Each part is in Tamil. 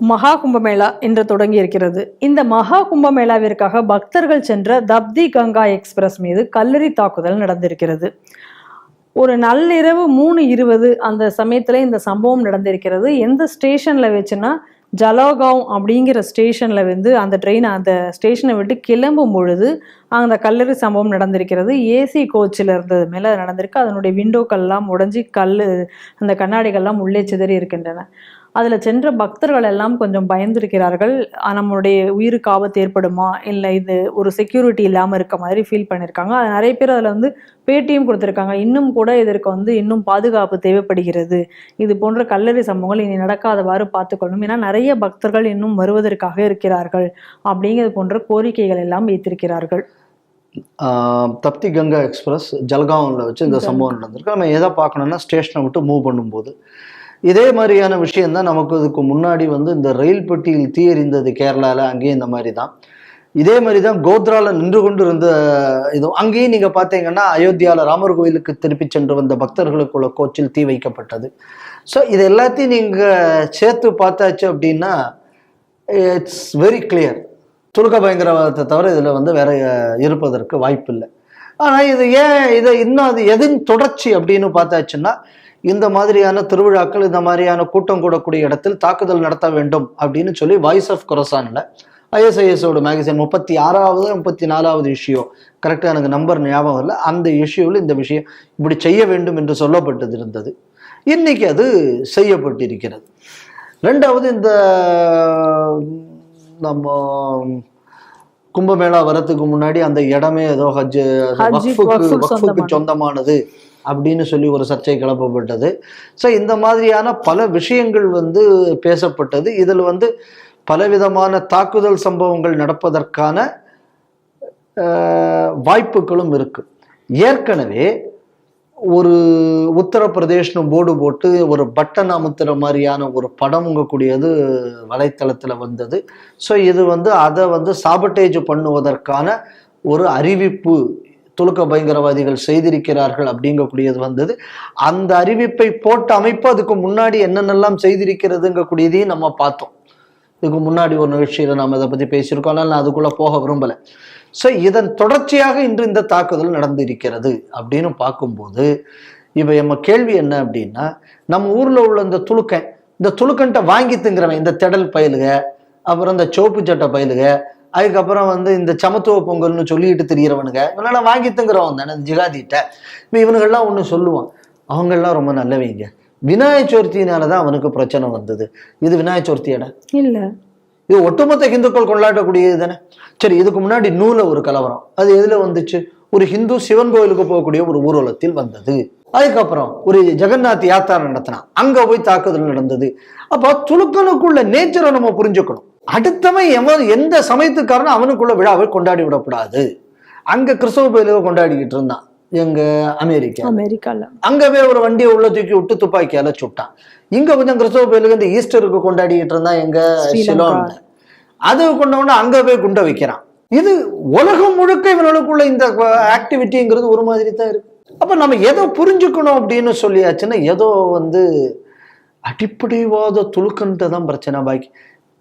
மகா கும்பமேளா இன்று தொடங்கி இருக்கிறது இந்த மகா கும்பமேளாவிற்காக பக்தர்கள் சென்ற தப்தி கங்கா எக்ஸ்பிரஸ் மீது கல்லறி தாக்குதல் நடந்திருக்கிறது. ஒரு நள்ளிரவு மூணு இருபது அந்த சமயத்தில் இந்த சம்பவம் நடந்திருக்கிறது. எந்த ஸ்டேஷனில் வச்சுன்னா ஜலோகாவ் அப்படிங்கிற ஸ்டேஷனில் வந்து அந்த ட்ரெயின் அந்த ஸ்டேஷனை விட்டு கிளம்பும் பொழுது அந்த கல்லறி சம்பவம் நடந்திருக்கிறது. ஏசி கோச்சில் இருந்தது மேலே நடந்திருக்கு. அதனுடைய விண்டோக்கள்லாம் உடஞ்சி கல் அந்த கண்ணாடிகள்லாம் உள்ளே சிதறி இருக்கின்றன. அதில் சென்ற பக்தர்கள் எல்லாம் கொஞ்சம் பயந்திருக்கிறார்கள். நம்மளுடைய உயிருக்கு ஆபத்து ஏற்படுமா? இல்லை இது ஒரு செக்யூரிட்டி இல்லாமல் இருக்க மாதிரி ஃபீல் பண்ணியிருக்காங்க அது நிறைய பேர் அதில் வந்து பேட்டியும் கொடுத்துருக்காங்க. இன்னும் கூட இதற்கு வந்து இன்னும் பாதுகாப்பு தேவைப்படுகிறது. இது போன்ற கல்லறை சம்பவங்கள் இனி நடக்காதவாறு பார்த்துக்கொள்ளணும். ஏன்னா நிறைய பக்தர்கள் இன்னும் வருவதற்காக இருக்கிறார்கள். அப்படிங்கிறது போன்ற கோரிக்கைகள் எல்லாம் வைத்திருக்கிறார்கள். தப்தி கங்கா எக்ஸ்பிரஸ் ஜல்காவில் வச்சு இந்த சம்பவம் நடந்திருக்கு. நம்ம எதை பார்க்கணும்னா ஸ்டேஷனை விட்டு மூவ் பண்ணும்போது. இதே மாதிரியான விஷயந்தான் நமக்கு இதுக்கு முன்னாடி வந்து இந்த ரயில் பெட்டியில் தீ எறிந்தது கேரளாவில் அங்கேயும் இந்த மாதிரி தான் இதே மாதிரி தான் கோத்ரால நின்று கொண்டு இருந்த இது அங்கேயும் நீங்கள் பார்த்தீங்கன்னா அயோத்தியாவில் ராமர் கோயிலுக்கு திருப்பி சென்று வந்த பக்தர்களுக்குள்ள கோச்சில் தீ வைக்கப்பட்டது. ஸோ இது எல்லாத்தையும் நீங்கள் சேர்த்து பார்த்தாச்சு அப்படின்னா இட்ஸ் வெரி கிளியர் துருக்க பயங்கரவாதத்தை தவிர இதில் வந்து வேற இருப்பதற்கு வாய்ப்பு இல்லை ஆனால் இது ஏன் இதை இன்னும் அது எதின் தொடர்ச்சி அப்படின்னு பார்த்தாச்சுன்னா இந்த மாதிரியான திருவிழாக்கள் இந்த மாதிரியான கூட்டம் கூடக்கூடிய இடத்தில் தாக்குதல் நடத்த வேண்டும் அப்படின்னு சொல்லி வாய்ஸ் ஆஃப் கொரசானில் ஐஎஸ்ஐஎஸோட மேகசின் முப்பத்தி ஆறாவது முப்பத்தி நாலாவது இஷ்யூ கரெக்டாக எனக்கு நம்பர் ஞாபகம் இல்லை அந்த இஷ்யூவில் இந்த விஷயம் இப்படி செய்ய வேண்டும் என்று சொல்லப்பட்டது இருந்தது இன்னைக்கு அது செய்யப்பட்டிருக்கிறது. ரெண்டாவது இந்த நம்ம கும்பமேளா வரத்துக்கு முன்னாடி அந்த இடமே ஏதோ ஹஜ் சொந்தமானது. அப்படின்னு சொல்லி ஒரு சர்ச்சை கிளப்பப்பட்டது. ஸோ இந்த மாதிரியான பல விஷயங்கள் வந்து பேசப்பட்டது. இதில் வந்து பலவிதமான தாக்குதல் சம்பவங்கள் நடப்பதற்கான வாய்ப்புகளும் இருக்குது ஏற்கனவே ஒரு உத்தரப்பிரதேஷ்னு போர்டு போட்டு ஒரு பட்டன் அமுத்துற மாதிரியான ஒரு படம் உங்கக்கூடியது வலைத்தளத்தில் வந்தது. ஸோ இது வந்து அதை வந்து சாபட்டேஜ் பண்ணுவதற்கான ஒரு அறிவிப்பு துலுக்க பயங்கரவாதிகள் செய்திருக்கிறார்கள் அப்படிங்கக்கூடியது வந்தது. அந்த அறிவிப்பை போட்ட அமைப்பு அதுக்கு முன்னாடி என்னென்னலாம் செய்திருக்கிறதுங்கக்கூடியதையும் நம்ம பார்த்தோம். இதுக்கு முன்னாடி ஒரு நிகழ்ச்சியில் நாம் இதை பற்றி பேசியிருக்கோம். ஆனால் நான் அதுக்குள்ளே போக விரும்பலை. ஸோ இதன் தொடர்ச்சியாக இன்று இந்த தாக்குதல் நடந்திருக்கிறது அப்படின்னு பார்க்கும்போது இப்போ நம்ம கேள்வி என்ன அப்படின்னா நம்ம ஊரில் உள்ள இந்த துளுக்கன் இந்த துளுக்கன்ட்ட வாங்கி திங்கிறவன் இந்த திடல் பயிலுக அப்புறம் இந்த சோப்பு சட்டை பயிலுக அதுக்கப்புறம் வந்து இந்த சமத்துவ பொங்கல்னு சொல்லிட்டு திரியிறவனுங்க இவனெல்லாம் வாங்கி திங்கிறவன் தானே ஜிகாதிட்ட. இப்போ இவனுங்கள்லாம் ஒன்று சொல்லுவான் அவங்கெல்லாம் ரொம்ப நல்லவங்க. விநாயக சதுர்த்தினால தான் அவனுக்கு பிரச்சனை வந்தது. இது விநாயக சதுர்த்தியடா இல்லை. இது ஒட்டுமொத்த இந்துக்கள் கொண்டாடக்கூடியது தானே? சரி இதுக்கு முன்னாடி நூல ஒரு கலவரம். அது எதுல வந்துச்சு? ஒரு ஹிந்து சிவன் கோயிலுக்கு போகக்கூடிய ஒரு ஊர்வலத்தில் வந்தது. அதுக்கப்புறம் ஒரு ஜெகநாத் யாத்திரை நடத்தினான். அங்க போய் தாக்குதல் நடந்தது. அப்போ துலுக்கனுக்குள்ள நேச்சரை நம்ம புரிஞ்சுக்கணும். அடுத்தவன் எவன் எந்த சமயத்துக்காரனும் அவனுக்குள்ள விழாவை கொண்டாடி விடக்கூடாது. அங்க கிறிஸ்தவ கோயிலுக்கு கொண்டாடிக்கிட்டு இருந்தான். எங்க? அமெரிக்கா. அமெரிக்கால. அங்கவே ஒரு வண்டியை உள்ள தூக்கி விட்டு துப்பாக்கியால சுட்டான். இங்க கொஞ்சம் கிறிஸ்தவ கோயிலுக்கு இந்த ஈஸ்டருக்கு கொண்டாடிக்கிட்டு இருந்தான் எங்க. சிலோன்ல அது கொண்டவன அங்க போய் குண்டை வைக்கிறான். இது உலகம் முழுக்க இவனுக்குள்ள இந்த ஆக்டிவிட்டிங்கிறது ஒரு மாதிரி தான் இருக்கு. அப்ப நம்ம எதை புரிஞ்சுக்கணும் அப்படின்னு சொல்லியாச்சுன்னா ஏதோ வந்து அடிப்படைவாத துலுக்கன்ட்டு தான் பிரச்சனை. பாக்கி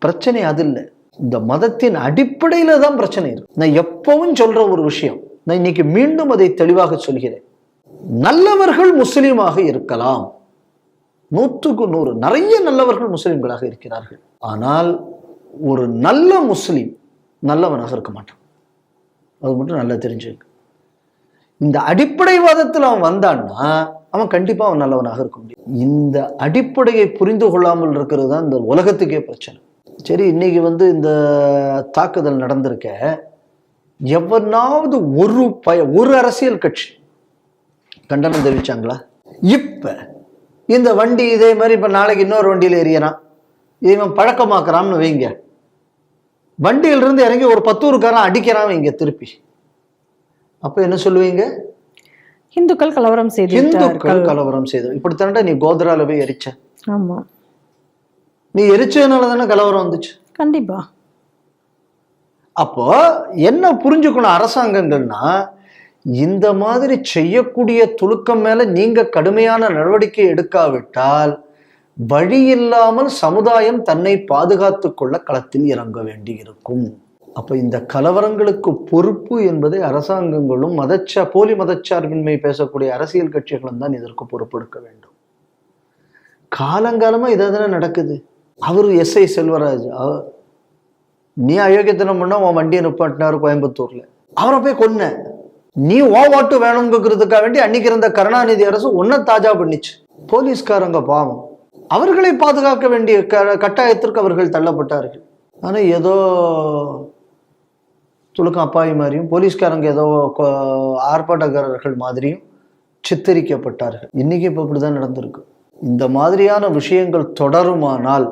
பிரச்சனை அது இல்லை. இந்த மதத்தின் அடிப்படையில தான் பிரச்சனை இருக்கு. நான் எப்பவும் சொல்ற ஒரு விஷயம் நான் இன்னைக்கு மீண்டும் அதை தெளிவாக சொல்கிறேன். நல்லவர்கள் முஸ்லீமாக இருக்கலாம். நூற்றுக்கு நூறு நிறைய நல்லவர்கள் முஸ்லீம்களாக இருக்கிறார்கள். ஆனால் ஒரு நல்ல முஸ்லீம் நல்லவனாக இருக்க மாட்டான். அது மட்டும் நல்லா தெரிஞ்சுக்க இந்த அடிப்படைவாதத்தில் அவன் வந்தான்னா அவன் கண்டிப்பா அவன் நல்லவனாக இருக்க முடியும். இந்த அடிப்படையை புரிந்து கொள்ளாமல் இருக்கிறது தான் இந்த உலகத்துக்கே பிரச்சனை. சரி இன்னைக்கு வந்து இந்த தாக்குதல் நடந்திருக்க. எவனாவது ஒரு பய ஒரு அரசியல் கட்சி கண்டனம் தெரிவிச்சாங்களா? இப்ப இந்த வண்டி இதே மாதிரி இப்ப நாளைக்கு இன்னொரு வண்டியில எரியறான் இவன் பழக்கமாக்குறான்னு வைங்க. வண்டியில இருந்து இறங்கி ஒரு பத்தூருக்காரன் அடிக்கிறான் வைங்க திருப்பி. அப்ப என்ன சொல்லுவீங்க? இந்துக்கள் கலவரம் செய்து இந்துக்கள். கலவரம் செய்தோம் இப்படித்தானடா நீ கோத்ரால போய் எரிச்ச? ஆமா. நீ எரிச்சதுனால தானே கலவரம் வந்துச்சு? கண்டிப்பா. அப்போ என்ன புரிஞ்சுக்கணும் அரசாங்கங்கள்னா இந்த மாதிரி செய்யக்கூடிய துலுக்கம் மேல நீங்க கடுமையான நடவடிக்கை எடுக்காவிட்டால் வழி இல்லாமல் சமுதாயம் தன்னை பாதுகாத்துக் கொள்ள களத்தில் இறங்க வேண்டி இருக்கும் அப்ப இந்த கலவரங்களுக்கு பொறுப்பு என்பதை அரசாங்கங்களும் மதச்சா போலி மதச்சார்பின்மை பேசக்கூடிய அரசியல் கட்சிகளும் தான் இதற்கு பொறுப்பெடுக்க வேண்டும். காலங்காலமா இதை தானே நடக்குது. அவரு எஸ்ஐ செல்வராஜ். நீ அயோக்கியத்தனம் பண்ணா உன் வண்டியை நிப்பாட்டினாரு கோயம்புத்தூர்ல. அவரை போய் கொன்ன. நீ ஓ ஓட்டு வேணுங்கிறதுக்காக வேண்டி அன்னைக்கு இருந்த கருணாநிதி அரசு ஒன்ன தாஜா பண்ணிச்சு. போலீஸ்காரங்க பாவம். அவர்களை பாதுகாக்க வேண்டிய க கட்டாயத்திற்கு அவர்கள் தள்ளப்பட்டார்கள். ஆனா ஏதோ துலுக்கம் அப்பாவி மாதிரியும் போலீஸ்காரங்க ஏதோ ஆர்ப்பாட்டக்காரர்கள் மாதிரியும் சித்தரிக்கப்பட்டார்கள். இன்னைக்கு இப்போ இப்படிதான் நடந்திருக்கு. இந்த மாதிரியான விஷயங்கள் தொடருமானால்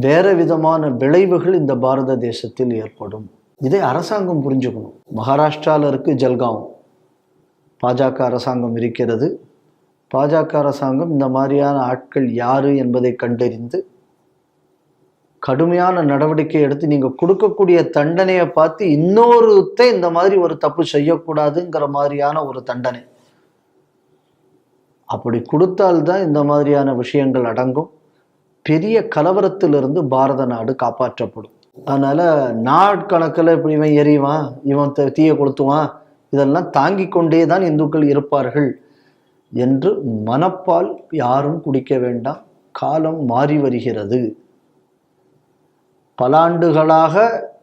வேற விதமான விளைவுகள் இந்த பாரத தேசத்தில் ஏற்படும். இதை அரசாங்கம் புரிஞ்சுக்கணும். மகாராஷ்டிராவில் இருக்கு ஜல்காவ். பாஜக அரசாங்கம் இருக்கிறது. பாஜக அரசாங்கம் இந்த மாதிரியான ஆட்கள் யாரு என்பதை கண்டறிந்து கடுமையான நடவடிக்கை எடுத்து நீங்கள் கொடுக்கக்கூடிய தண்டனையை பார்த்து இன்னொருத்த இந்த மாதிரி ஒரு தப்பு செய்யக்கூடாதுங்கிற மாதிரியான ஒரு தண்டனை. அப்படி கொடுத்தால்தான் இந்த மாதிரியான விஷயங்கள் அடங்கும். பெரிய கலவரத்திலிருந்து பாரத நாடு காப்பாற்றப்படும். அதனால நாட்கணக்கில் இப்படி இவன் எறிவான் இவன் த- கொளுத்துவான் இதெல்லாம் தாங்கி கொண்டே தான் இந்துக்கள் இருப்பார்கள் என்று மனப்பால் யாரும் குடிக்க வேண்டாம். காலம் மாறி வருகிறது. பல ஆண்டுகளாக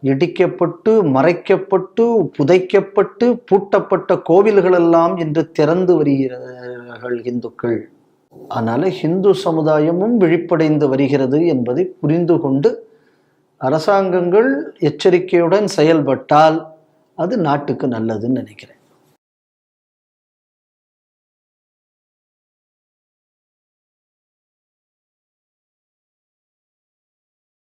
இடிக்கப்பட்டு மறைக்கப்பட்டு புதைக்கப்பட்டு பூட்டப்பட்ட கோவில்கள் எல்லாம் இன்று திறந்து வருகிறார்கள் இந்துக்கள். அதனால் ஹிந்து சமுதாயமும் விழிப்படைந்து வருகிறது என்பதை புரிந்து கொண்டு அரசாங்கங்கள் எச்சரிக்கையுடன் செயல்பட்டால் அது நாட்டுக்கு நல்லதுன்னு நினைக்கிறேன்.